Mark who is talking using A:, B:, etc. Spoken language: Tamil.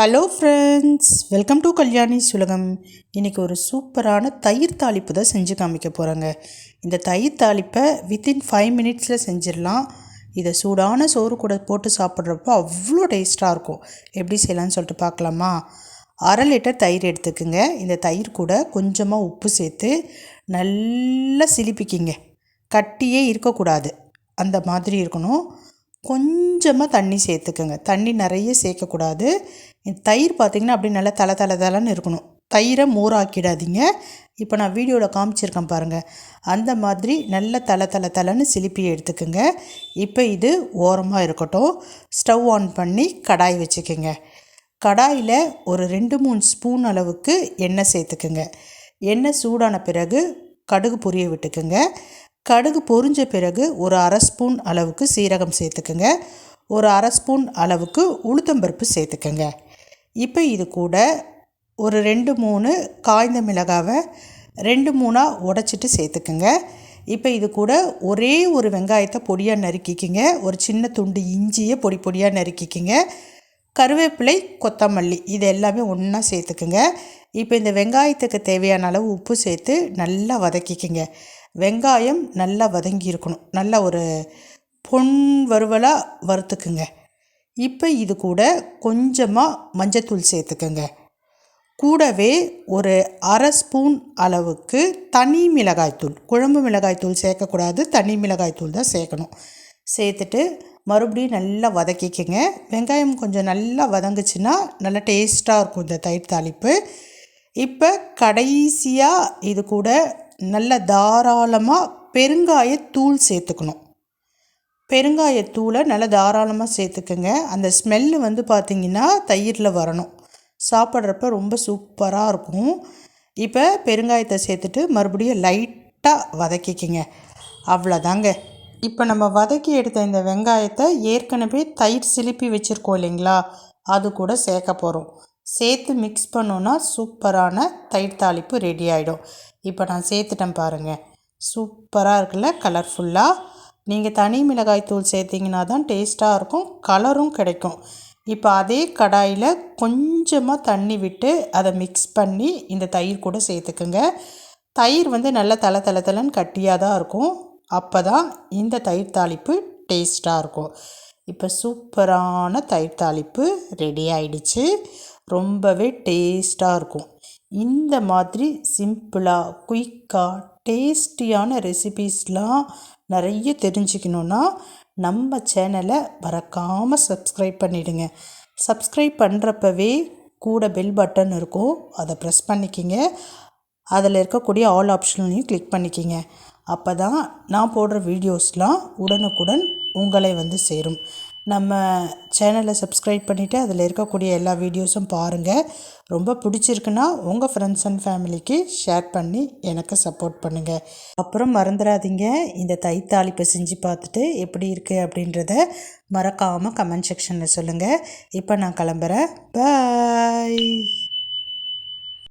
A: Hello friends welcome to Kalyani சுலகம் இன்றைக்கி ஒரு சூப்பரான தயிர் தாளிப்பு தான் செஞ்சு காமிக்க போகிறாங்க இந்த தயிர் தாளிப்பை வித்தின் ஃபைவ் மினிட்ஸில் செஞ்சிடலாம். இதை சூடான சோறு கூட போட்டு சாப்பிட்றப்போ அவ்வளோ டேஸ்ட்டாக இருக்கும். எப்படி செய்யலாம்னு சொல்லிட்டு பார்க்கலாமா? அரை லிட்டர் தயிர் எடுத்துக்கோங்க. இந்த தயிர் கூட கொஞ்சமாக உப்பு சேர்த்து நல்லா சிலிப்பிக்கிங்க. கட்டியே இருக்கக்கூடாது. அந்த மாதிரி இருக்கணும். கொஞ்சமாக தண்ணி சேர்த்துக்கோங்க. தண்ணி நிறைய சேர்க்கக்கூடாது. தயிர் பார்த்திங்கன்னா அப்படி நல்லா தலை தலை தலைன்னு இருக்கணும். தயிரை மோராக்கிடாதீங்க. இப்போ நான் வீடியோவில் காமிச்சிருக்கேன் பாருங்கள் அந்த மாதிரி நல்ல தலை தலை தலைன்னு சிலிப்பி எடுத்துக்கோங்க. இப்போ இது ஓரமாக இருக்கட்டும். ஸ்டவ் ஆன் பண்ணி கடாய் வச்சுக்கோங்க. கடாயில் ஒரு ரெண்டு மூணு ஸ்பூன் அளவுக்கு எண்ணெய் சேர்த்துக்குங்க. எண்ணெய் சூடான பிறகு கடுகு பொரிய விட்டுக்குங்க. கடுகு பொரிஞ்ச பிறகு ஒரு அரை ஸ்பூன் அளவுக்கு சீரகம் சேர்த்துக்குங்க. ஒரு அரை ஸ்பூன் அளவுக்கு உளுத்தம்பருப்பு சேர்த்துக்கோங்க. இப்போ இது கூட ஒரு ரெண்டு மூணு காய்ந்த மிளகாவை ரெண்டு மூணாக உடச்சிட்டு சேர்த்துக்குங்க. இப்போ இது கூட ஒரே ஒரு வெங்காயத்தை பொடியாக நறுக்கிக்கிங்க. ஒரு சின்ன துண்டு இஞ்சியை பொடி பொடியாக நறுக்கிக்கிங்க. கருவேப்பிலை கொத்தமல்லி இது எல்லாமே ஒன்றா சேர்த்துக்குங்க. இப்போ இந்த வெங்காயத்துக்கு தேவையான அளவு உப்பு சேர்த்து நல்லா வதக்கிக்கிங்க. வெங்காயம் நல்லா வதங்கி இருக்கணும். நல்லா ஒரு பொன் வறுவலாக வறுத்துக்குங்க. இப்போ இது கூட கொஞ்சமாக மஞ்சத்தூள் சேர்த்துக்கோங்க. கூடவே ஒரு அரை ஸ்பூன் அளவுக்கு தனி மிளகாய்த்தூள் குழம்பு மிளகாய்த்தூள் சேர்க்கக்கூடாது. தனி மிளகாய்த்தூள் தான் சேர்க்கணும். சேர்த்துட்டு மறுபடியும் நல்லா வதக்கிக்கங்க. வெங்காயம் கொஞ்சம் நல்லா வதங்குச்சுன்னா நல்லா டேஸ்ட்டாக இருக்கும் இந்த தயிர் தாளிப்பு. இப்போ கடைசியாக இது கூட நல்ல தாராளமாக பெருங்காயத்தூள் சேர்த்துக்கணும். பெருங்காயத்தூளை நல்லா தாராளமாக சேர்த்துக்கோங்க. அந்த ஸ்மெல்லு வந்து பார்த்திங்கன்னா தயிரில் வரணும். சாப்பிட்றப்ப ரொம்ப சூப்பராக இருக்கும். இப்போ பெருங்காயத்தை சேர்த்துட்டு மறுபடியும் லைட்டாக வதக்கிக்கிங்க. அவ்வளோதாங்க இப்போ நம்ம வதக்கி எடுத்த இந்த வெங்காயத்தை ஏற்கனவே தயிர் சிலிப்பி வச்சுருக்கோம் இல்லைங்களா? அது கூட சேர்க்க போகிறோம் சேர்த்து மிக்ஸ் பண்ணோன்னா சூப்பரான தயிர் தாளிப்பு ரெடி ஆகிடும் இப்போ நான் சேர்த்துட்டேன் பாருங்கள் சூப்பராக இருக்குல்ல கலர்ஃபுல்லாக நீங்கள் தனி மிளகாய் தூள் சேர்த்திங்கன்னா தான் டேஸ்ட்டாக இருக்கும் கலரும் கிடைக்கும். இப்போ அதே கடாயில் கொஞ்சமாக தண்ணி விட்டு அதை மிக்ஸ் பண்ணி இந்த தயிர் கூட சேர்த்துக்குங்க. தயிர் வந்து நல்லா தலை தலை தலைன்னு கட்டியாக தான் இருக்கும். அப்போ தான் இந்த தயிர் தாளிப்பு டேஸ்ட்டாக இருக்கும். இப்போ சூப்பரான தயிர் தாளிப்பு ரெடி ஆயிடுச்சு. ரொம்பவே டேஸ்ட்டாக இருக்கும். இந்த மாதிரி சிம்பிளாக குயிக்காக டேஸ்டியான ரெசிபீஸ்லாம் நிறைய தெரிஞ்சுக்கணுன்னா நம்ம சேனலை மறக்காமல் சப்ஸ்கிரைப் பண்ணிவிடுங்க சப்ஸ்கிரைப் பண்ணுறப்பவே கூட பெல் பட்டன் இருக்கும். அதை ப்ரெஸ் பண்ணிக்கிங்க. அதில் இருக்கக்கூடிய ஆல் ஆப்ஷன்லையும் கிளிக் பண்ணிக்கிங்க. அப்போ தான் நான் போடுற வீடியோஸ்லாம் உடனுக்குடன் உங்களை வந்து சேரும். நம்ம சேனலை சப்ஸ்கிரைப் பண்ணிவிட்டு அதில் இருக்கக்கூடிய எல்லா வீடியோஸும் பாருங்கள் ரொம்ப பிடிச்சிருக்குன்னா உங்கள் ஃப்ரெண்ட்ஸ் அண்ட் ஃபேமிலிக்கு ஷேர் பண்ணி எனக்கு சப்போர்ட் பண்ணுங்கள் அப்புறம் மறந்துடாதீங்க. இந்த தைத்தாளிப்பை செஞ்சு பார்த்துட்டு எப்படி இருக்குது அப்படின்றத மறக்காமல் கமெண்ட் செக்ஷனில் சொல்லுங்கள் இப்போ நான் கிளம்புறேன். பாய்